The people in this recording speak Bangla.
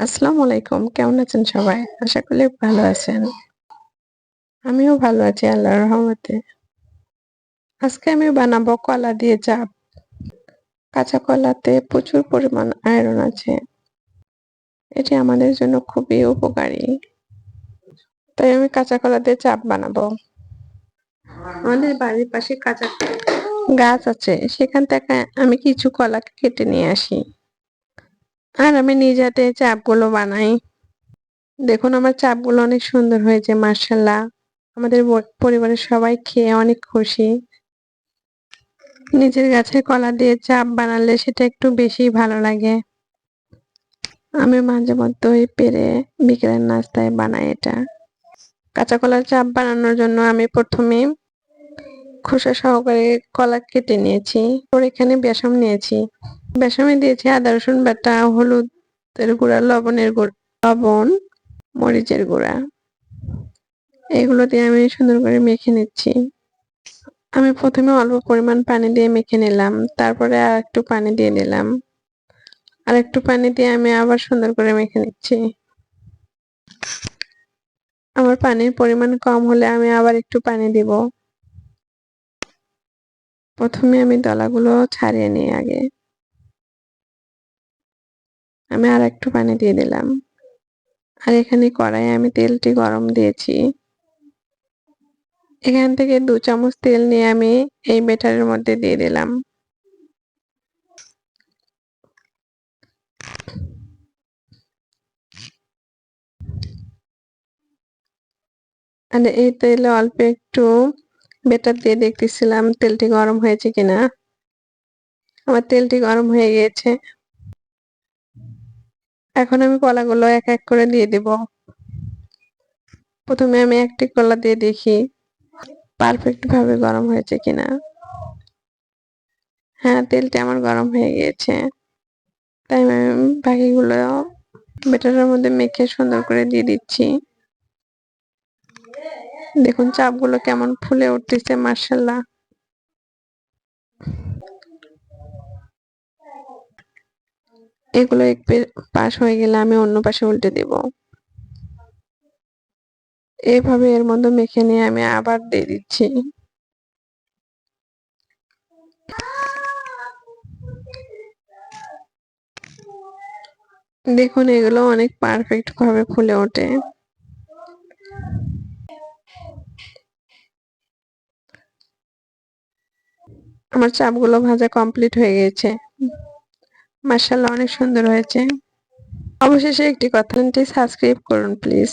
আসসালামু আলাইকুম। কেমন আছেন সবাই? আশা করি ভালো আছেন। আমিও ভালো আছি আল্লাহ রহমতে। আজকে আমি বানাবো কলা দিয়ে চাপ। কাঁচা কলাতে প্রচুর পরিমাণ আয়রন আছে। এটি আমাদের জন্য খুবই উপকারী। তাই আমি কাঁচা কলা দিয়ে চাপ বানাবো। আমাদের বাড়ির পাশে কাঁচা গাছ আছে। সেখান থেকে আমি কিছু কলা কেটে নিয়ে আসি। আর আমি নিজ হাতে চাপগুলো বানাই। দেখুন, আমার চাপগুলো অনেক সুন্দর হয়েছে মার্শাল্লাহ আমাদের পরিবারের সবাই খেয়ে অনেক খুশি। নিজের গাছের কলা দিয়ে চাপ বানালে সেটা একটু বেশি ভালো লাগে। আমি মাঝে মধ্যেই পেরে বিকেলের নাস্তায় বানাই এটা। কাঁচা কলার চাপ বানানোর জন্য আমি প্রথমে খোসা সহকারে কলা কেটে নিয়েছি। ওর এখানে বেসম নিয়েছি। বেসমে দিয়েছি আদা, রসুন বাটা হলুদের গুঁড়া লবণের গুঁড়া, লবণ, মরিচের গুঁড়া। এগুলো দিয়ে আমি সুন্দর করে মেখে নিচ্ছি। আমি প্রথমে অল্প পরিমাণ পানি দিয়ে মেখে নিলাম, তারপরে আর একটু পানি দিয়ে দিলাম। আর একটু পানি দিয়ে আমি আবার সুন্দর করে মেখে নিচ্ছি। আমার পানির পরিমাণ কম হলে আমি আবার একটু পানি দিব। প্রথমে আমি দলাগুলো ছাড়িয়ে নিই আগে। আমি আর একটু পানি দিয়ে দিলাম। আর এখানে কড়াইয়ে আমি তেলটি গরম দিয়েছি। এখান থেকে দু চামচ তেল নিয়ে আমি এই বেটারের মধ্যে দিয়ে দিলাম। আর এই তেলে অল্প একটু বেটার দিয়ে দেখতেছিলাম তেলটি গরম হয়েছে কিনা। আমার তেলটি গরম হয়ে গিয়েছে। এখন আমি কলাগুলো এক এক করে দিয়ে দেব। প্রথমে আমি একটি কলা দিয়ে দেখি পারফেক্ট ভাবে গরম হয়েছে কিনা। হ্যাঁ তেলটি আমার গরম হয়ে গিয়েছে। তাই আমি বাকিগুলো বেটারের মধ্যে মেখে সুন্দর করে দিয়ে দিচ্ছি। দেখুন, চাপগুলো কেমন ফুলে উঠতেছে মার্শাল্লাহ এগুলো এক পাশ হয়ে গেলে আমি অন্য পাশে উল্টে দেব। এভাবে এর মধ্যে মেখে নিয়ে আমি আবার দিয়ে দিচ্ছি। দেখুন, এগুলো অনেক পারফেক্ট ভাবে ফুলে ওঠে। আমার চাপগুলো ভাজা কমপ্লিট হয়ে গেছে। মার্শাল্লাহ অনেক সুন্দর হয়েছে। অবশেষে একটি কথা সাবস্ক্রাইব করুন প্লিজ